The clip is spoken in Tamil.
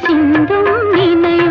சிந்தும் நினை